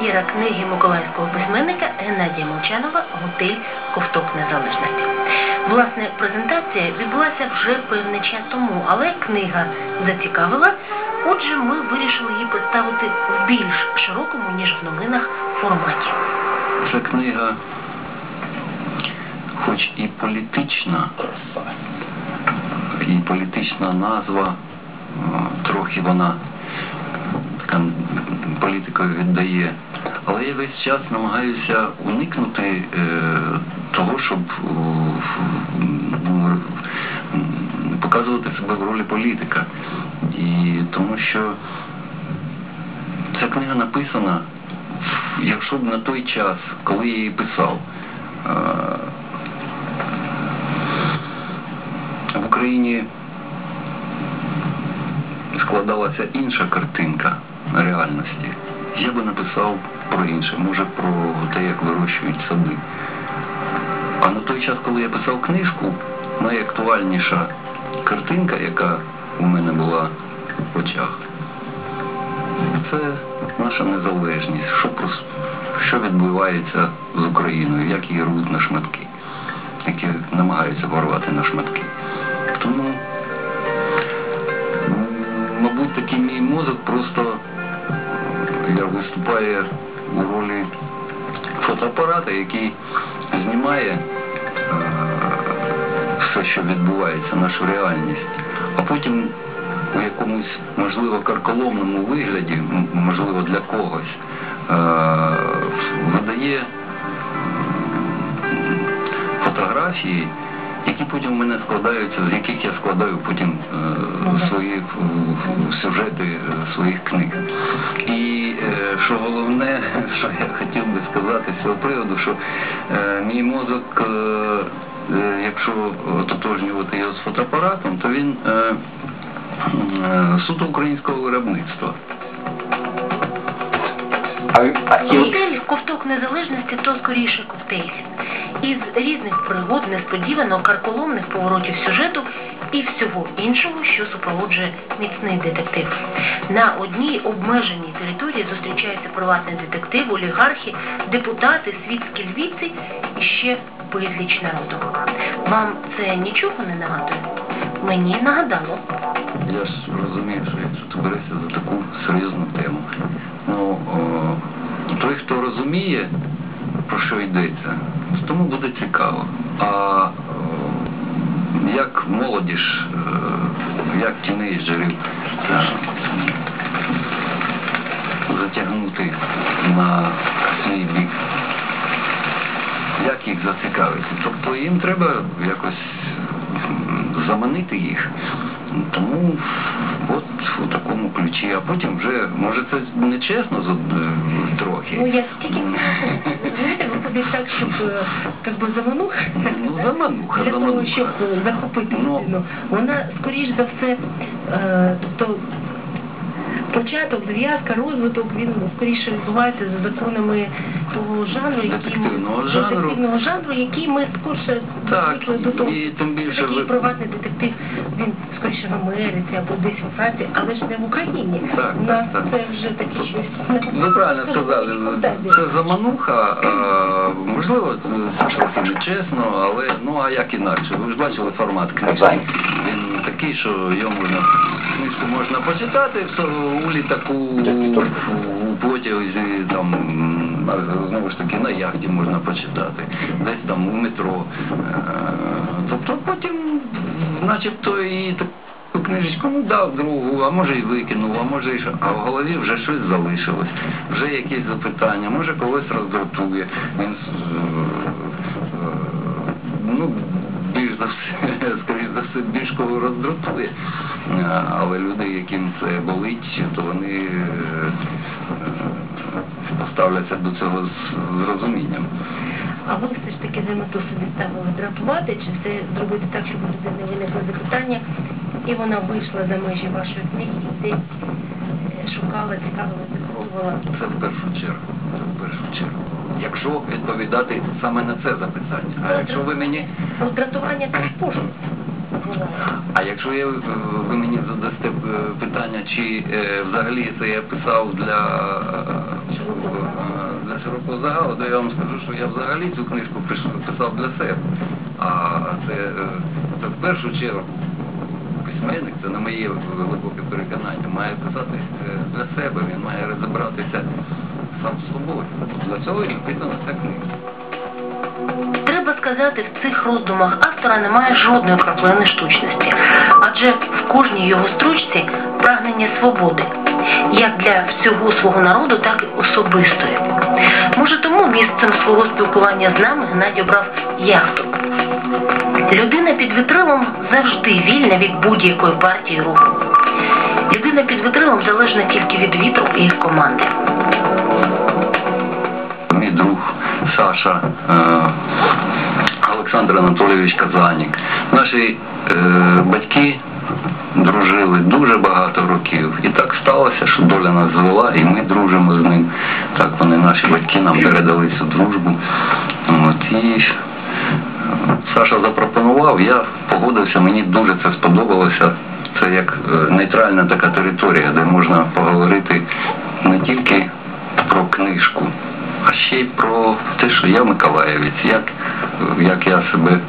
Прем'єра книги миколаївського письменника Геннадія Молчанова Готель Ковток Незалежності. Власне, презентація відбулася вже певний час тому, але книга зацікавила. Отже, ми вирішили її представити в більш широкому, ніж в новинах, форматі. Ця книга, хоч і політична, і політична назва, трохи вона політикою віддає. Але я весь час намагаюся уникнути е, того, щоб е, ну, показувати себе в ролі політика. І тому що ця книга написана, якщо б на той час, коли я її писав, е, в Україні складалася інша картинка реальності, я би написав про інше, може про те, як вирощують сади. А на той час, коли я писав книжку, найактуальніша картинка, яка у мене була в очах, це наша незалежність, що, прос- що відбувається з Україною, як її рвуть на шматки, які намагаються порвати на шматки. Тому, мабуть, такий мій мозок просто я виступає у ролі фотоапарата, який знімає е, все, що відбувається, нашу реальність, а потім у якомусь, можливо, карколомному вигляді, можливо, для когось, е, видає фотографії, які потім в мене складаються, з яких я складаю потім е, свої е, сюжети е, своїх книг. І е, що головне, що я хотів би сказати з цього приводу, що е, мій мозок, е, е, якщо ототожнювати його з фотоапаратом, то він е, е, суто українського виробництва. А, ковток незалежності то скоріше коктейль. Із різних пригод, несподівано карколомних поворотів сюжету і всього іншого, що супроводжує міцний детектив. На одній обмеженій території зустрічається приватний детектив, олігархи, депутати, світські львівці і ще безліч народу. Вам це нічого не нагадує? Мені нагадало. Я ж розумію, що якщо ти берешся за таку серйозну тему, ну о, той, хто розуміє, про що йдеться, тому буде цікаво. А о, як молодіж, е, як тінейджерів е, затягнути на свій бік, як їх зацікавити. Тобто їм треба якось заманити їх. Тому от у такому ключі, а потім вже, може це не чесно трохи. Ну, я стільки знаєте, виходить так, щоб е, как би замануха. Ну, замануха, Для того, замануха. щоб захопити Ну. людину. Вона, скоріш за все, е, тобто початок, зв'язка, розвиток, він скоріше відбувається за законами того жанру, який ми- Детективного жанру. детективного жанру, який ми скорше Так, звикли до того. і тим більше Такий ви- приватний детектив, він скоріше в Америці або десь у Франції, але ж не в Україні. Так, У нас так, так. це вже таке щось. Ви правильно сказали, це замануха, а, можливо, це трохи нечесно, але ну а як інакше? Ви ж бачили формат книжки. Він такий, що його можна книжку можна почитати в у літаку, у потязі, там знову ж таки на яхті можна почитати, десь там у метро. Е, Тобто потім, начебто, і так. Ту книжечку ну дав другу, а може й викинув, а може й що. А в голові вже щось залишилось, вже якісь запитання, може когось роздратує. Він ну, скоріш за все, більш кого роздратує. Е, Але люди, яким це болить, то вони е, е, поставляться до цього з розумінням. А ви все ж таки за мету собі ставили дратувати, чи все зробити так, щоб у людини виникли запитання, і вона вийшла за межі вашої книги і десь е, шукала, цікавилася, пробувала. Це в першу чергу. В першу чергу. Якщо відповідати саме на це запитання. А якщо ви мені Роздратування це пошук. А якщо я, е, ви мені задасте е, питання, чи е, взагалі це я писав для, для широкого загалу, то я вам скажу, що я взагалі цю книжку писав для себе. А це, це в першу чергу письменник, це на моє глибоке переконання, має писати для себе, він має розібратися сам з собою. Для цього і написана ця книга. Треба сказати, в цих роздумах автора немає жодної краплини штучності, адже в кожній його строчці прагнення свободи, як для всього свого народу, так і особистої. Може тому місцем свого спілкування з нами Геннадій обрав яхту. Людина під вітрилом завжди вільна від будь-якої партії руху. Людина під вітрилом залежна тільки від вітру і їх команди. Саша е, Олександр Анатолійович Казанік. Наші е, батьки дружили дуже багато років. І так сталося, що доля нас звела, і ми дружимо з ним. Так вони, наші батьки, нам передали цю дружбу. От, і е, Саша запропонував, я погодився, мені дуже це сподобалося. Це як нейтральна така територія, де можна поговорити не тільки про книжку, а ще й про те, що я Миколаєвець, як, як я себе е,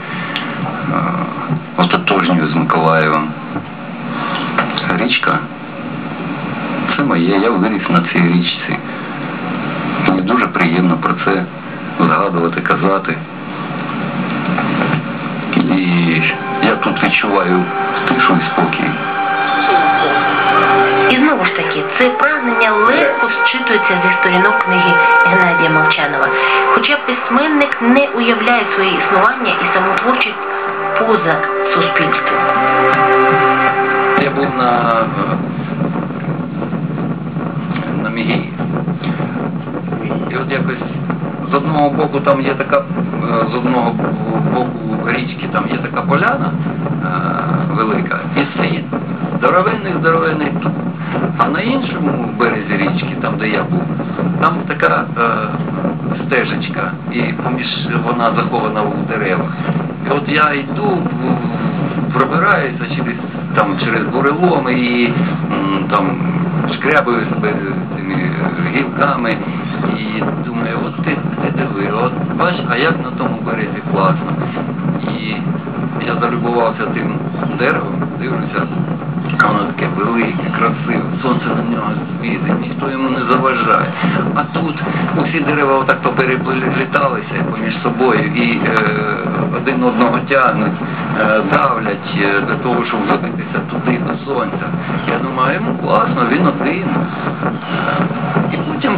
ототожнюю з Миколаєвом. Річка це моє, я виріс на цій річці. Мені дуже приємно про це згадувати, казати. І я тут відчуваю тишу і спокій. І знову ж таки, це прагнення легко зчитується зі сторінок книги Геннадія Мовчанова. Хоча письменник не уявляє своє існування і самотворчість поза суспільством. Я був на, на Мігії. І от якось з одного боку там є така, е, з одного боку річки там є така поляна е, велика і стоїть здоровенний здоровенний. А на іншому березі річки, там де я був, там така е, стежечка, і поміж вона захована в деревах. І от я йду, пробираюся через там через буреломи і там шкрябаю себе цими гілками і думаю, от ти, ти диви, от бач, а як на тому березі класно. І я залюбувався тим деревом, дивлюся, воно таке велике, красиве, сонце на нього світить, ніхто йому не заважає. А тут усі дерева отак поперепліталися поміж собою і е, один одного тягнуть, е, давлять е, для того, щоб вибитися туди до сонця. Я думаю, йому класно, він один. Е, І потім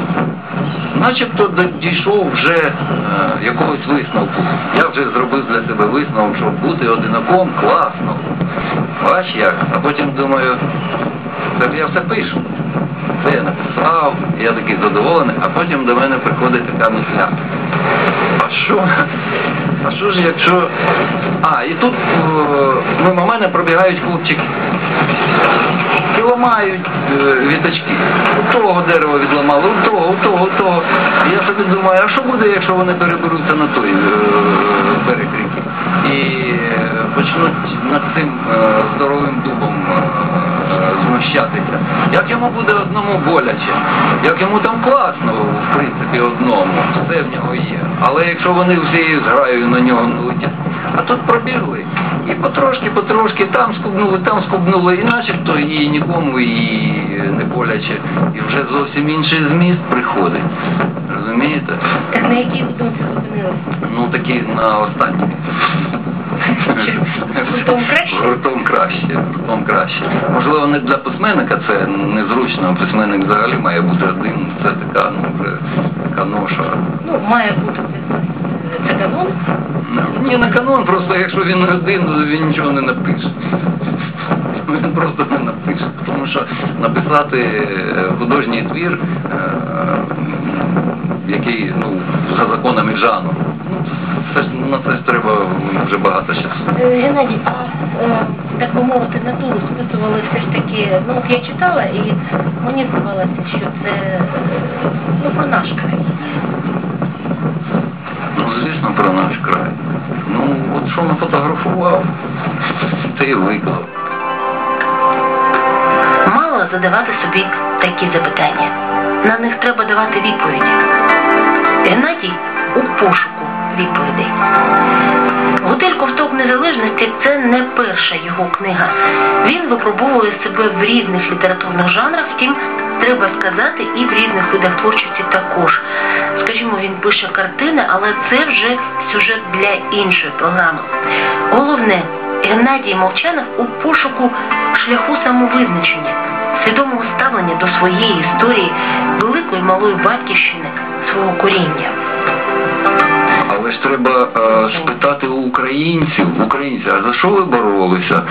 начебто дійшов вже е, якогось висновку. Я вже зробив для себе висновок, що бути одинаком класно. Бач як, а потім думаю, так я все пишу. Це я написав, я такий задоволений, а потім до мене приходить така мисля. А що? А що ж якщо. А, і тут е, мимо мене пробігають хлопчики. І ламають е, віточки. У того дерева відламали, у того, у того, у того. Я собі думаю, а що буде, якщо вони переберуться на той е? І е, почнуть над цим е, здоровим дубом е, знущатися. Як йому буде одному боляче, як йому там класно, в принципі, одному, все в нього є. Але якщо вони всією зграю на нього налетять, а тут пробігли. І потрошки, потрошки там скубнули, там скубнули, і начебто і нікому і не боляче. І вже зовсім інший зміст приходить. Розумієте? Так на якій ви думці зупинилися? Ну такі на останній. Гуртом краще? Гуртом краще, гуртом краще. Можливо, не для письменника це незручно, письменник взагалі має бути один. Це така, ну вже така ноша. Ну, має бути це, це канон. Ні, не канон, просто якщо він один, то він нічого не напише. Він просто не напише. Тому що написати е, художній твір, е, який ну, за законами жанру, ну, це ж на це ж треба вже багато часу. Е, Геннадій, а е, так би мовити, натуру списували все ж таки, ну от я читала і мені здавалося, що це е, ну, про наш край. Ну, звісно, про наш край. Ну, от от що нафотографував, ти і виклав. Мало задавати собі такі запитання. На них треба давати відповіді. Геннадій у пошуку відповідей. Готель Ковток Незалежності це не перша його книга. Він випробовує себе в різних літературних жанрах, втім, треба сказати, і в різних видах творчості також. Скажімо, він пише картини, але це вже сюжет для іншої програми. Головне, Геннадій Молчанов у пошуку шляху самовизначення, свідомого ставлення до своєї історії, великої малої батьківщини, свого коріння. Але ж треба е, спитати у українців, українців, а за що ви боролися?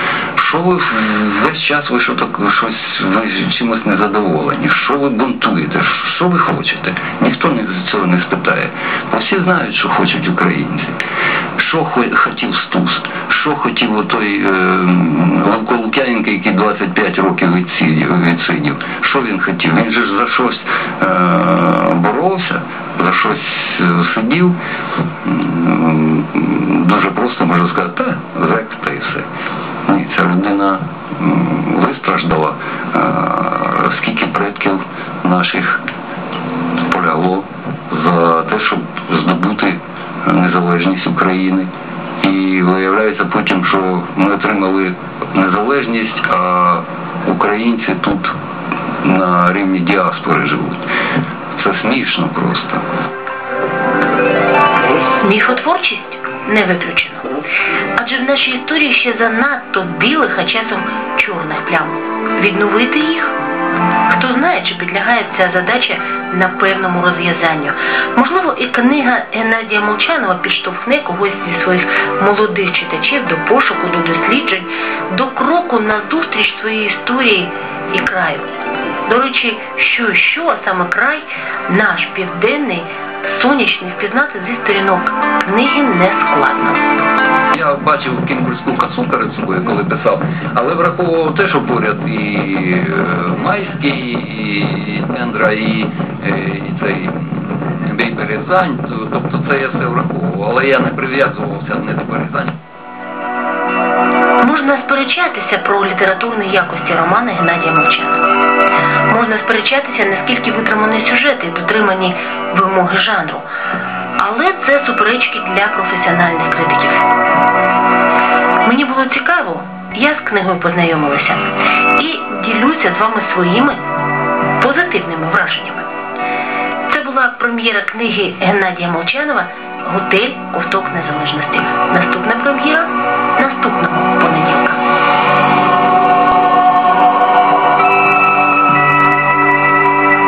Що ви весь час ви що так щось ви чимось незадоволені? Що ви бунтуєте? Що ви хочете? Ніхто не цього не спитає. Бо всі знають, що хочуть українці. Що хотів Стус? Що хотів той е, Левко Лук'яненко, який 25 років відсидів? Що він хотів? Він же ж за щось е, боровся, за щось е, сидів. Дуже просто можна сказати, та зек та і все. Ні, ця людина вистраждала, е, скільки предків наших полягло за те, щоб здобути незалежність України. І виявляється потім, що ми отримали незалежність, а українці тут на рівні діаспори живуть. Це смішно просто. Міфотворчість не виключено. Адже в нашій історії ще занадто білих, а часом чорних плям. Відновити їх? Хто знає, чи підлягає ця задача на певному розв'язанню. Можливо, і книга Геннадія Молчанова підштовхне когось зі своїх молодих читачів до пошуку, до досліджень, до кроку на зустріч своєї історії і краю. До речі, що що, а саме край, наш південний, сонячний, впізнати зі сторінок книги не складно. Я бачив кінгурську касу перед собою, коли писав, але враховував те, що поряд і е, Майський, і Тендра, і, е, і цей Березань, тобто це я все враховував, але я не прив'язувався не до Березань. Можна сперечатися про літературні якості романа Геннадія Молчана. Можна сперечатися, наскільки витримані сюжети дотримані вимоги жанру. Але це суперечки для професіональних критиків. Мені було цікаво, я з книгою познайомилася і ділюся з вами своїми позитивними враженнями. Це була прем'єра книги Геннадія Молчанова Готель Ковток Незалежності. Наступна прем'єра наступного.